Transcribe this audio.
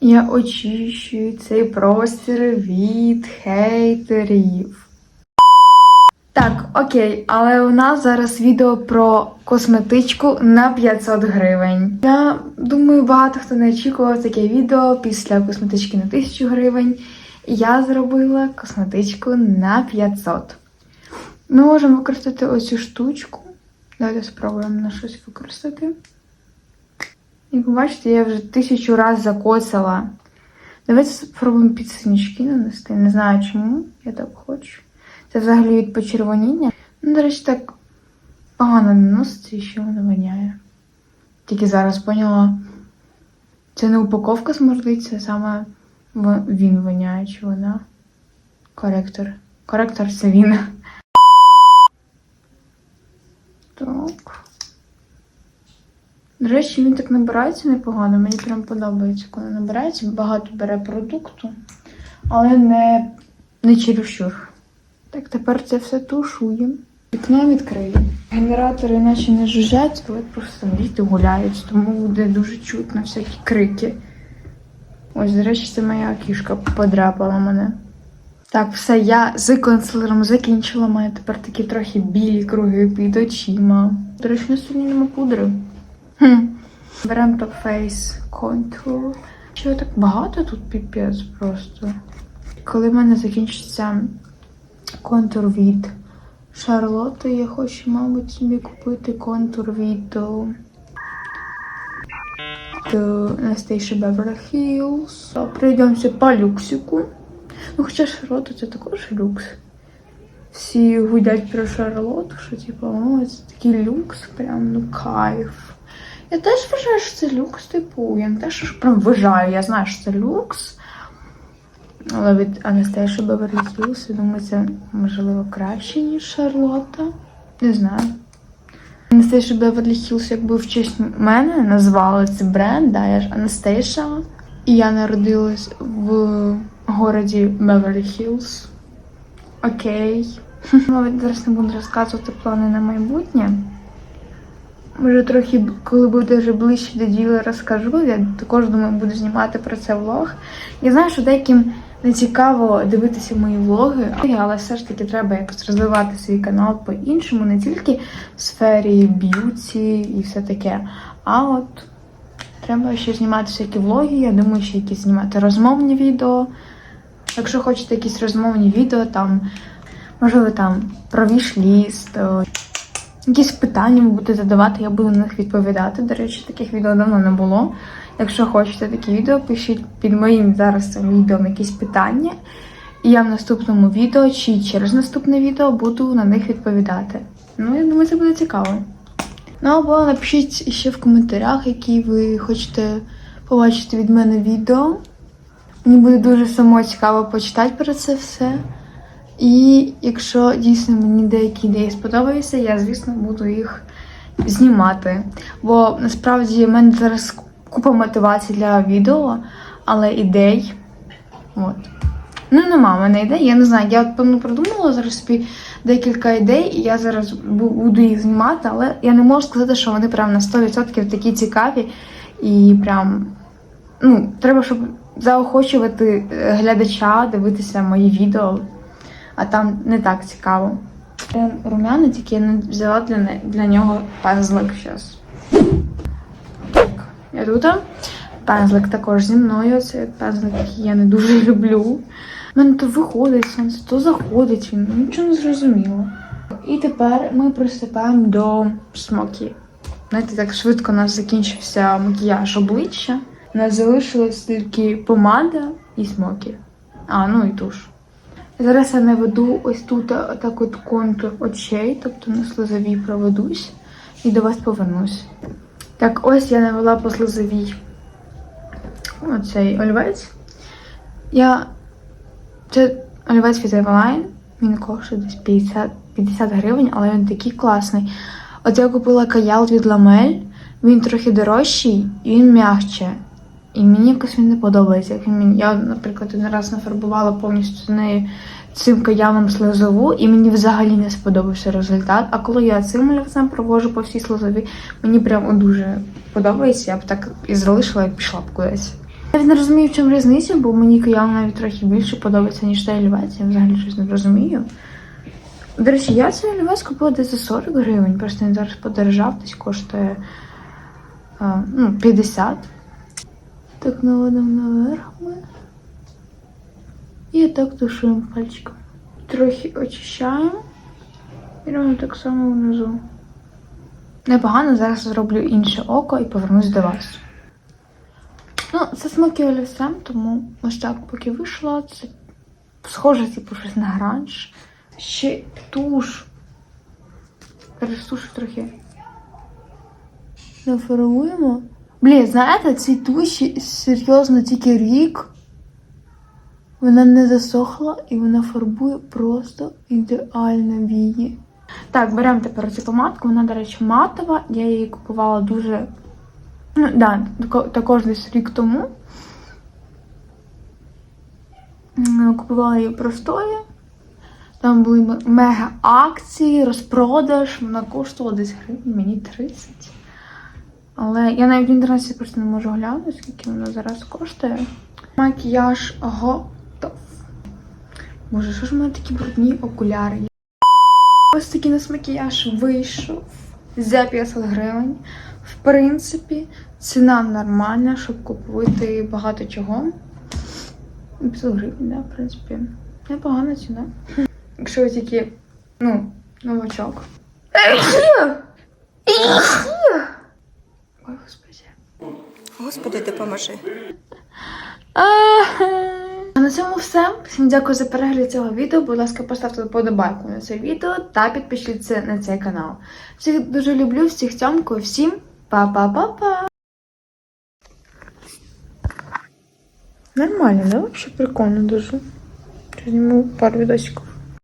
Я очищую цей простір від хейтерів. Так, окей, але у нас зараз відео про косметичку на 500 гривень. Я думаю, багато хто не очікував таке відео після косметички на 1000 гривень. Я зробила косметичку на 500. Ми можемо використати оцю штучку. Давайте спробуємо на щось використати. Як ви бачите, я вже тисячу разів закоцала. Давайте спробуємо підсинічки нанести. Не знаю чому, я так хочу. Це взагалі від почервоніння. Ну, до речі, так погано наноситься і ще воно воняє. Тільки зараз поняла. Це не упаковка смердить, це саме він воняє, чи вона. Коректор. Коректор це він. Так. До речі, він так набирається непогано. Мені прям подобається, коли набирається. Багато бере продукту, але не, не чересчур. Так, тепер це все тушуємо. Вікно відкрию. Генератори наче не жужжать, але просто діти гуляють, тому буде дуже чутно всякі крики. Ось, до речі, це моя кішка подряпала мене. Так, все, я з консилером закінчила. Мене тепер такі трохи білі круги під очима. До речі, на сьогодні нема пудри. Хм. Беремо Top Face Contour. Чого так багато тут піпець просто. Коли в мене закінчиться контур від Шарлотти, я хочу, мабуть, собі купити контур від Anastasia Beverly Hills. Пройдемося по люксику. Ну, хоча Шарлотта це також люкс. Всі гудять про Шарлотту, що типу, о, це такий люкс, прям ну кайф. Я теж вважаю, що це люкс, типу, я не те, що прям вважаю, я знаю, що це люкс. Але від Anastasia Beverly Hills, я думаю, це можливо краще, ніж Шарлотта. Не знаю. Anastasia Beverly Hills, якби в честь мене назвали це бренд, да, я ж Anastasia. І я народилась в городі Беверлі Хіллз. Окей. Мабуть, зараз не буду розказувати плани на майбутнє. Може, трохи, коли буде вже ближче до діла, розкажу. Я також думаю, буду знімати про це влог. Я знаю, що деяким не цікаво дивитися мої влоги, але все ж таки треба якось розвивати свій канал по-іншому, не тільки в сфері б'юті і все таке. А от треба ще знімати всякі влоги. Я думаю, ще якісь знімати розмовні відео. Якщо хочете якісь розмовні відео, там, можливо, там про вішліст, якісь питання ви будете задавати, я буду на них відповідати. До речі, таких відео давно не було. Якщо хочете такі відео, пишіть під моїм зараз відео якісь питання. І я в наступному відео чи через наступне відео буду на них відповідати. Ну, я думаю, це буде цікаво. Ну або напишіть ще в коментарях, які ви хочете побачити від мене відео. Мені буде дуже само цікаво почитати про це все. І якщо дійсно мені деякі ідеї сподобаються, я, звісно, буду їх знімати. Бо насправді в мене зараз купа мотивацій для відео, але ідей. От. Ну, нема в мене ідей. Я не знаю, я ну, придумала зараз собі декілька ідей, і я зараз буду їх знімати, але я не можу сказати, що вони прям на 100% такі цікаві. І прям, ну, треба, щоб заохочувати е, глядача дивитися мої відео, а там не так цікаво. Е, Румяна, тільки я не взяла для, для нього пензлик зараз. Так, я тут. Пензлик також зі мною. Це пензлик, який я не дуже люблю. У мене то виходить сонце, то заходить він, нічого не зрозуміло. І тепер ми приступаємо до смокі. Знаєте, так швидко у нас закінчився макіяж обличчя. У нас залишилась тільки помада і смокі. А, ну і туш. Зараз я наведу ось тут так от контур очей, тобто на слезовій проведусь і до вас повернусь. Так, ось я навела по слезовій оцей олівець. Я це олівець від Eveline. Він коштує десь 50, 50 гривень, але він такий класний. От я купила каял від Ламель. Він трохи дорожчий і він м'ягче. І мені якось він не подобається. Як він. Я, наприклад, один раз нафарбувала повністю нею цим каялом слезову, і мені взагалі не сподобався результат. А коли я цим олівцем провожу по всій слезові, мені прям дуже подобається. Я б так і залишила і пішла б кудись. Я не розумію, в чому різниця, бо мені киян навіть трохи більше подобається, ніж цей олівець. Я взагалі щось не розумію. До речі, я цей олівець купила десь за 40 гривень, просто він зараз подорожав, десь коштує ну, 50. Так наводимо наверх ми. І так тушуємо пальчиком. Трохи очищаємо. І робимо так само внизу. Непогано, зараз зроблю інше око і повернусь до вас. Ну, це смокі олівцем, тому ось так поки вийшло. Це схоже, типу, щось на гранж. Ще туш. Зараз тушу трохи. Нафарбуємо. Блін, знаєте, цій туші серйозно тільки рік. Вона не засохла і вона фарбує просто ідеально вії. Так, беремо тепер цю помадку. Вона, до речі, матова. Я її купувала дуже. Ну, да, також десь рік тому. Купувала її простою. Там були мега акції, розпродаж. Вона коштувала десь гривень, мені 30. Але я навіть в інтернеті просто не можу глянути, скільки вона зараз коштує. Макіяж готов. Боже, що ж в мене такі брудні окуляри? Ось такий у нас макіяж вийшов за 500 гривень. В принципі, ціна нормальна, щоб купити багато чого. 500 гривень, да, в принципі. Непогана ціна. Якщо ви тільки, ну, новачок. Господи. Допоможи. А на цьому все. Всім дякую за перегляд цього відео. Будь ласка, поставте вподобайку на це відео та підпишіться на цей канал. Всіх дуже люблю, всіх цьомкую, всім па-па-па-па. Нормально, да? Вообще прикольно дуже. Зніму пару відосиків.